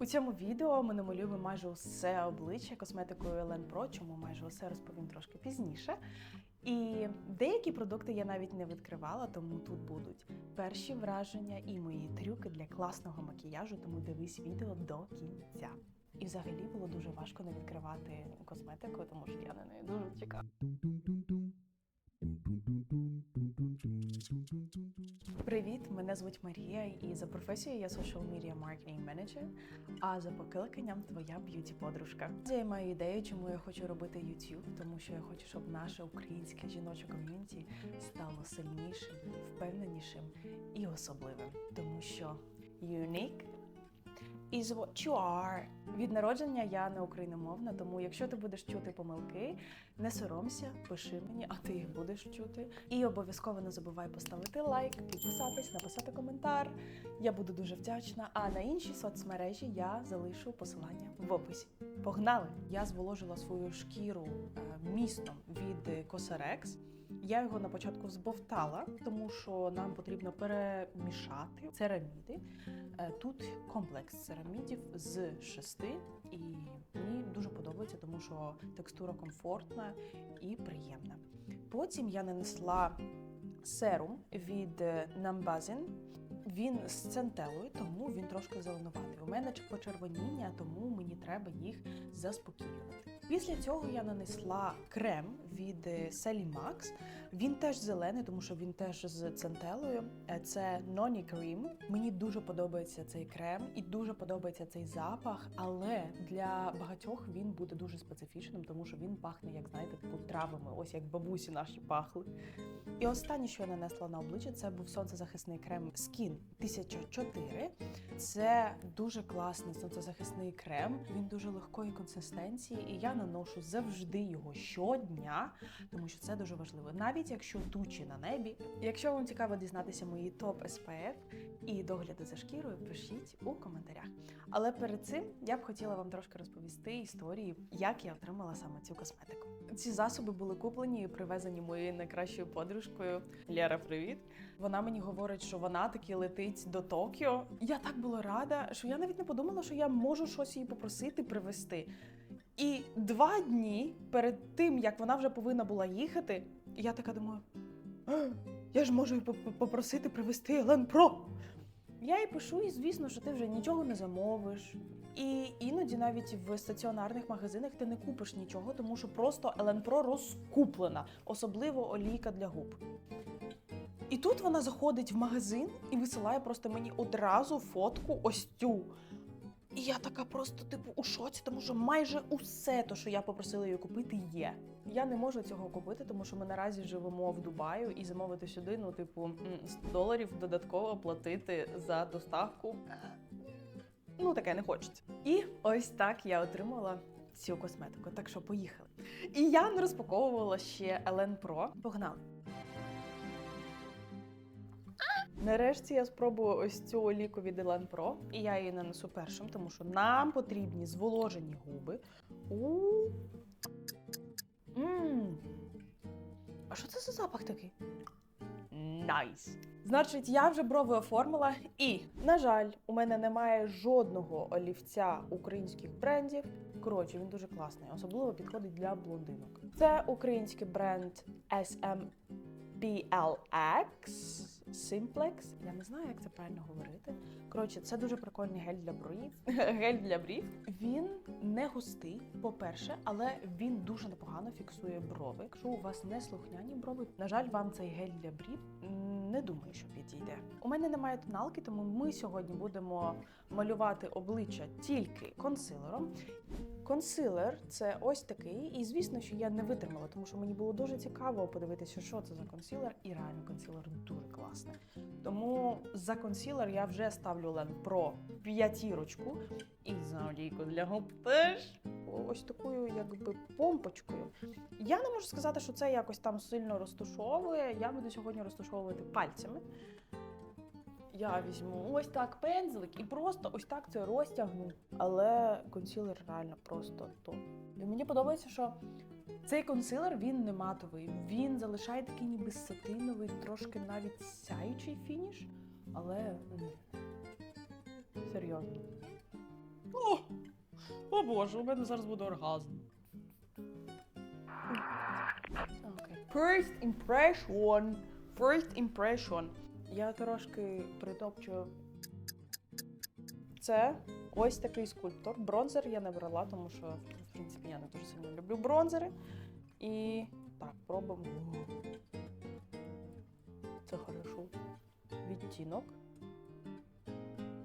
У цьому відео ми намалюємо майже усе обличчя косметикою Elen Pro, чому майже усе розповім трошки пізніше. І деякі продукти я навіть не відкривала, тому тут будуть перші враження і мої трюки для класного макіяжу, тому дивись відео до кінця. І взагалі було дуже важко не відкривати косметику, тому що я на неї дуже чекала. Привіт, мене звуть Марія, і за професією я social media marketing manager, а за покликанням твоя б'юті подружка. Я маю ідею, чому я хочу робити YouTube, тому що я хочу, щоб наше українське жіноче ком'юніті стало сильнішим, впевненішим і особливим, тому що unique is what you are. Від народження я не україномовна, тому якщо ти будеш чути помилки, не соромся, пиши мені, а ти їх будеш чути. І обов'язково не забувай поставити лайк, підписатись, написати коментар. Я буду дуже вдячна. А на інші соцмережі я залишу посилання в описі. Погнали! Я зволожила свою шкіру е, містом від Cosrx. Я його на початку збовтала, тому що нам потрібно перемішати цераміди. Е, Тут комплекс церамідів з шести, і мені дуже подобається, тому що текстура комфортна і приємна. Потім я нанесла серум від Nambazin. Він з центелою, тому він трошки зеленуватий. У мене почервоніння, тому мені треба їх заспокоювати. Після цього я нанесла крем від Sally Max. Він теж зелений, тому що він теж з центелою. Е, Це Noni Cream. Мені дуже подобається цей крем і дуже подобається цей запах, але для багатьох він буде дуже специфічним, тому що він пахне, як знаєте, типу травами, ось як бабусі наші пахли. І останнє, що я нанесла на обличчя, це був сонцезахисний крем Skin 1004. Це дуже класний сонцезахисний крем. Він дуже легкої консистенції, і я наношу завжди його щодня, тому що це дуже важливо. Навіть якщо тучі на небі. Якщо вам цікаво дізнатися мої топ SPF і догляди за шкірою, пишіть у коментарях. Але перед цим я б хотіла вам трошки розповісти історії, як я отримала саме цю косметику. Ці засоби були куплені і привезені моєю найкращою подружкою. Лєра, привіт! Вона мені говорить, що вона таки летить до Токіо. Я так була рада, що я навіть не подумала, що я можу щось їй попросити привезти. І два дні перед тим, як вона вже повинна була їхати, я така думаю: я ж можу попросити привезти Елен Про. Я їй пишу, і звісно, що ти вже нічого не замовиш. І іноді навіть в стаціонарних магазинах ти не купиш нічого, тому що просто Елен Про розкуплена, особливо олійка для губ. І тут вона заходить в магазин і висилає просто мені одразу фотку ось цю. І я така просто, типу, у шоці, тому що майже усе, то, що я попросила її купити, є. Я не можу цього купити, тому що ми наразі живемо в Дубаю і замовити сюди, ну, типу, м, 100 доларів додатково платити за доставку. Ну, таке не хочеться. І ось так я отримала цю косметику. Так що поїхали. І я не розпаковувала ще Елен Pro. Погнали. Нарешті я спробую ось цю оліку від Елен Pro, і я її нанесу першим, тому що нам потрібні зволожені губи. У Мм. А що це за запах такий? Найс. Значить, я вже брови оформила, і, на жаль, у мене немає жодного олівця українських брендів. Коротше, він дуже класний, особливо підходить для блондинок. Це український бренд SM PLX Simplex. Я не знаю, як це правильно говорити. Коротше, це дуже прикольний гель для брів. гель для брів. Він не густий, по-перше, але він дуже непогано фіксує брови. Якщо у вас не слухняні брови, на жаль, вам цей гель для брів не думаю, що підійде. У мене немає тоналки, тому ми сьогодні будемо малювати обличчя тільки консилером. Консилер це ось такий, і звісно, що я не витримала, тому що мені було дуже цікаво подивитися, що це за консилер, і реально консилер дуже класний. Тому за консилер я вже ставлю Лен Pro п'ятірочку і за для губ теж ось такою, якби помпочкою. Я не можу сказати, що це якось там сильно розтушовує. Я буду сьогодні розтушовувати пальцями. Я візьму ось так пензлик і просто ось так це розтягну. Але консилер реально просто топ. І мені подобається, що цей консилер він не матовий. Він залишає такий ніби сатиновий, трошки навіть сяючий фініш. Але серйозно. О, о Боже, у мене зараз буде оргазм. First impression. First impression. Я трошки притопчу. Це ось такий скульптор. Бронзер я не брала, тому що, в принципі, я не дуже сильно люблю бронзери. І так, пробуємо. Це хорошо. Відтінок.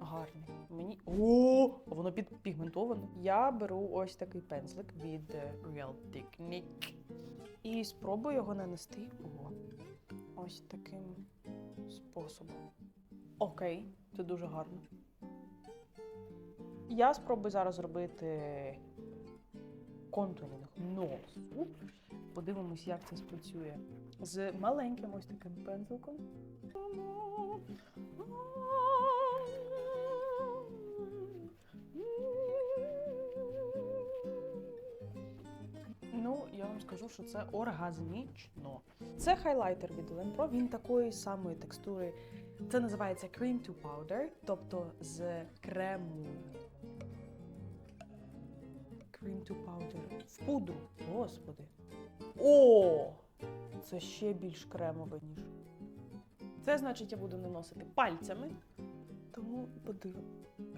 Гарний. Мені. О, воно підпігментоване. Я беру ось такий пензлик від е, Real Technique. І спробую його нанести О, ось таким способом. Окей, це дуже гарно. Я спробую зараз зробити контуринг носу. Подивимось, як це спрацює з маленьким ось таким пензликом. Ну, я вам скажу, що це оргазмічно. Це хайлайтер від Ellen Pro. Він такої самої текстури. Це називається cream to powder, тобто з крему. Cream to powder. В пудру. Господи. О! Це ще більш кремове, ніж. Це значить, я буду наносити пальцями. Тому подивимо.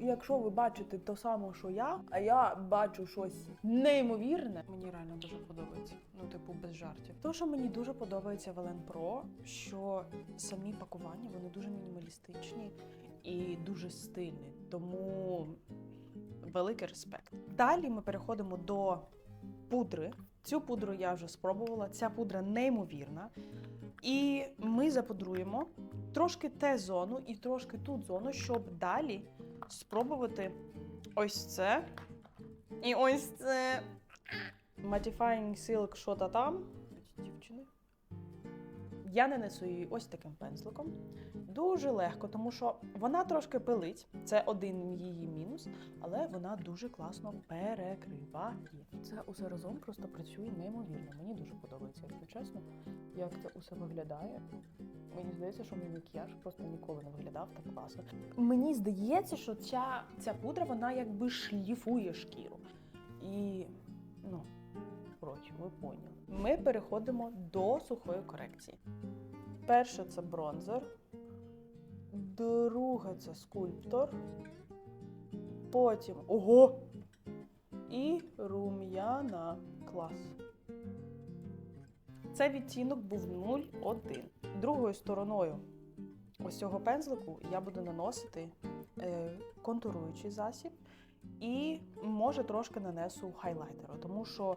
Якщо ви бачите те саме, що я, а я бачу щось неймовірне, мені реально дуже подобається. Типу, без жартів. То, що мені дуже подобається в Elen Pro, що самі пакування вони дуже мінімалістичні і дуже стильні. Тому великий респект. Далі ми переходимо до пудри. Цю пудру я вже спробувала. Ця пудра неймовірна. І ми запудруємо трошки те зону і трошки тут зону, щоб далі спробувати ось це. І ось це. Mattifying Silk що та там. Дівчини. Я нанесу її ось таким пензликом. Дуже легко, тому що вона трошки пилить. Це один її мінус, але вона дуже класно перекриває. Це усе разом просто працює неймовірно. Мені дуже подобається, якщо чесно, як це усе виглядає. Мені здається, що мій макіяж просто ніколи не виглядав так класно. Мені здається, що ця, ця пудра вона якби шліфує шкіру. І ну, коротше, ви поняли. Ми переходимо до сухої корекції. Перше це бронзер, друге це скульптор. Потім ого! І рум'яна клас. Це відтінок був 0,1. Другою стороною ось цього пензлику я буду наносити е, контуруючий засіб і може трошки нанесу хайлайтеру, тому що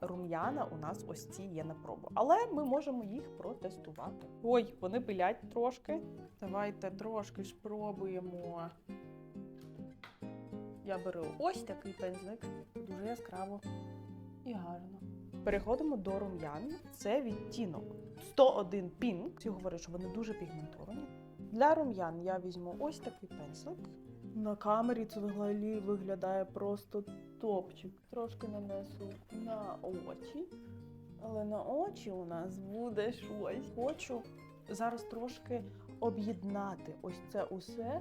рум'яна у нас ось ці є на пробу. Але ми можемо їх протестувати. Ой, вони пилять трошки. Давайте трошки спробуємо. Я беру ось такий пензлик, дуже яскраво і гарно. Переходимо до рум'ян. Це відтінок 101 Pink. Всі говорять, що вони дуже пігментовані. Для рум'ян я візьму ось такий пензлик. На камері це взагалі виглядає просто топчик. Трошки нанесу на очі. Але на очі у нас буде щось. Хочу зараз трошки об'єднати ось це усе.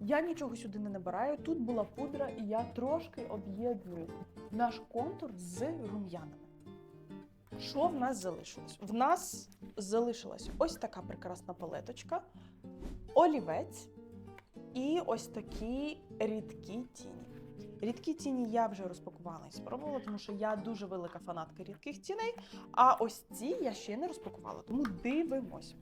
Я нічого сюди не набираю. Тут була пудра, і я трошки об'єдную наш контур з рум'янами. Що в нас залишилось? В нас залишилась ось така прекрасна палеточка, олівець і ось такі рідкі тіні. Рідкі тіні я вже розпакувала і спробувала, тому що я дуже велика фанатка рідких тіней. А ось ці я ще не розпакувала, тому дивимось.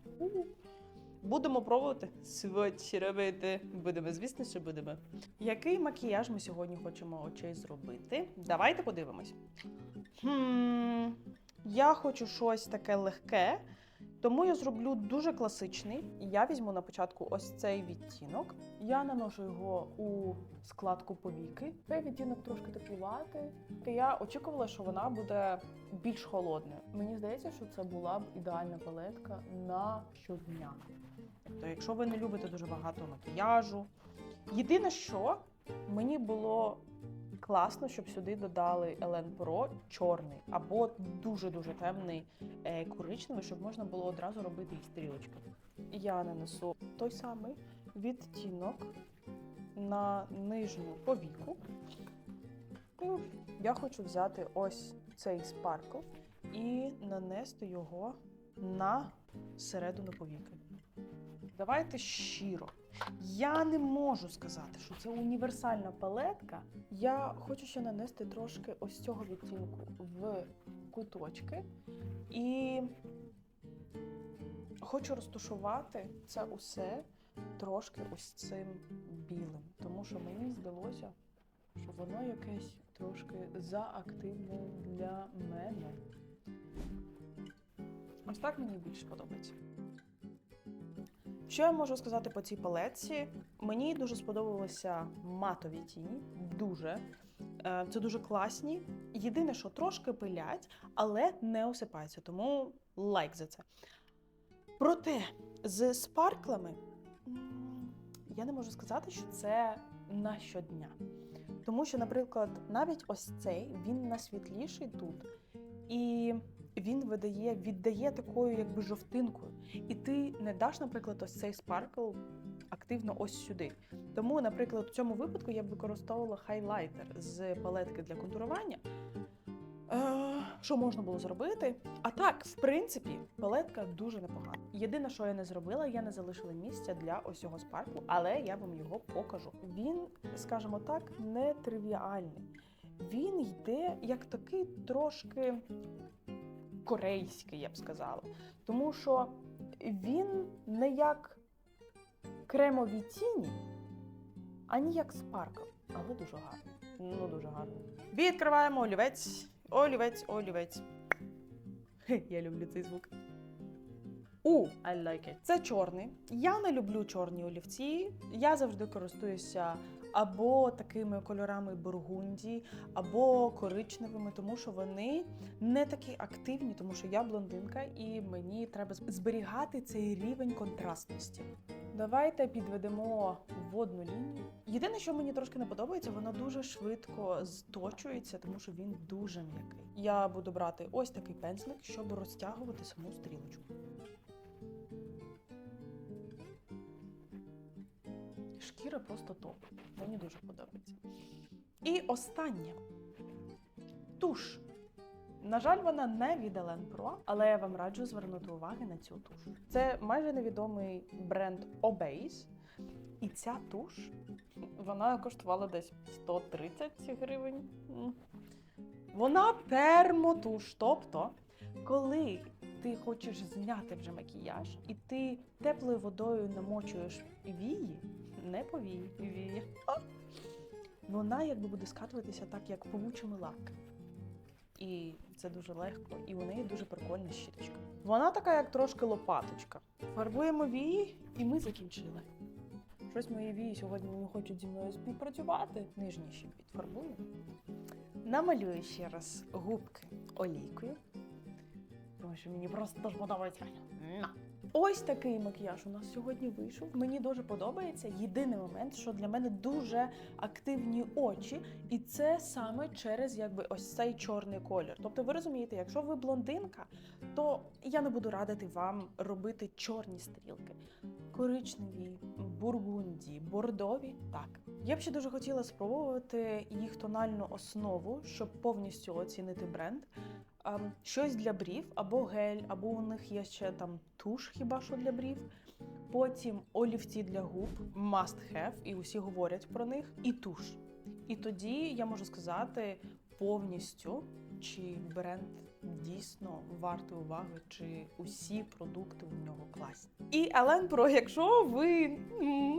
Будемо пробувати сводч робити. Будемо, звісно, що будемо. Який макіяж ми сьогодні хочемо очей зробити? Давайте подивимось. Хм, я хочу щось таке легке, тому я зроблю дуже класичний. Я візьму на початку ось цей відтінок. Я наношу його у складку повіки. Цей відтінок трошки теплувати. Я очікувала, що вона буде більш холодною. Мені здається, що це була б ідеальна палетка на щодня. Тобто, якщо ви не любите дуже багато макіяжу. Єдине, що мені було класно, щоб сюди додали Elen Pro чорний або дуже-дуже темний е, коричневий, щоб можна було одразу робити їх стрілочки. Я нанесу той самий відтінок на нижню повіку. І я хочу взяти ось цей спаркл і нанести його на середину повіки. Давайте щиро. Я не можу сказати, що це універсальна палетка. Я хочу ще нанести трошки ось цього відтінку в куточки. І хочу розташувати це усе трошки ось цим білим, тому що мені здалося, що воно якесь трошки заактивне для мене. Ось так мені більше подобається. Що я можу сказати по цій палетці? Мені дуже сподобалися матові тіні. Дуже. Е, Це дуже класні. Єдине, що трошки пилять, але не осипаються. Тому лайк за це. Проте з спарклами я не можу сказати, що це на щодня. Тому що, наприклад, навіть ось цей він насвітліший тут. І він видає, віддає такою якби жовтинкою. І ти не даш, наприклад, ось цей спаркл активно ось сюди. Тому, наприклад, в цьому випадку я б використовувала хайлайтер з палетки для контурування. Е, що можна було зробити? А так, в принципі, палетка дуже непогана. Єдине, що я не зробила, я не залишила місця для ось цього спарклу, але я вам його покажу. Він, скажімо так, не тривіальний. Він йде як такий трошки корейський, я б сказала. Тому що він не як кремові тіні, ані як спаркл, але дуже гарний. Ну, дуже гарний. Відкриваємо олівець, олівець, олівець. Хе, я люблю цей звук. У, I like it. Це чорний. Я не люблю чорні олівці. Я завжди користуюся або такими кольорами бургунді, або коричневими, тому що вони не такі активні, тому що я блондинка і мені треба зберігати цей рівень контрастності. Давайте підведемо водну лінію. Єдине, що мені трошки не подобається, воно дуже швидко зточується, тому що він дуже м'який. Я буду брати ось такий пензлик, щоб розтягувати саму стрілочку. Шкіра просто топ. Мені дуже подобається. І останнє туш. На жаль, вона не від Елен Pro, але я вам раджу звернути увагу на цю туш. Це майже невідомий бренд Obase. І ця туш вона коштувала десь 130 гривень. Вона термотуш. Тобто, коли ти хочеш зняти вже макіяж, і ти теплою водою намочуєш вії, не повії, Вона якби буде скатуватися так, як павучими лапками. І це дуже легко, і у неї дуже прикольна щіточка. Вона така, як трошки лопаточка. Фарбуємо вії, і ми закінчили. Щось мої вії сьогодні не хочуть зі мною співпрацювати. Нижні ще підфарбую. Намалюю ще раз губки олійкою. Тому що мені просто дуже подобається. Ось такий макіяж у нас сьогодні вийшов. Мені дуже подобається. Єдиний момент, що для мене дуже активні очі, і це саме через якби ось цей чорний колір. Тобто, ви розумієте, якщо ви блондинка, то я не буду радити вам робити чорні стрілки. Коричневі, бургунді, бордові. Так. Я б ще дуже хотіла спробувати їх тональну основу, щоб повністю оцінити бренд. Щось для брів, або гель, або у них є ще там туш, хіба що для брів. Потім олівці для губ, must have, і усі говорять про них, і туш. І тоді я можу сказати повністю, чи бренд дійсно вартий уваги, чи усі продукти у нього класні. І Елен Про, якщо ви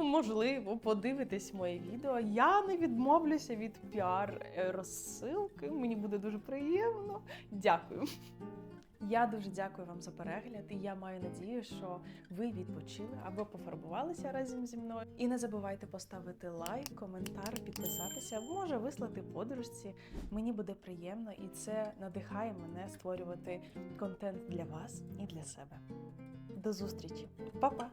можливо подивитесь моє відео, я не відмовлюся від піар розсилки. Мені буде дуже приємно. Дякую. Я дуже дякую вам за перегляд, і я маю надію, що ви відпочили або пофарбувалися разом зі мною. І не забувайте поставити лайк, коментар, підписатися, може вислати подружці. Мені буде приємно, і це надихає мене створювати контент для вас і для себе. До зустрічі, Па-па!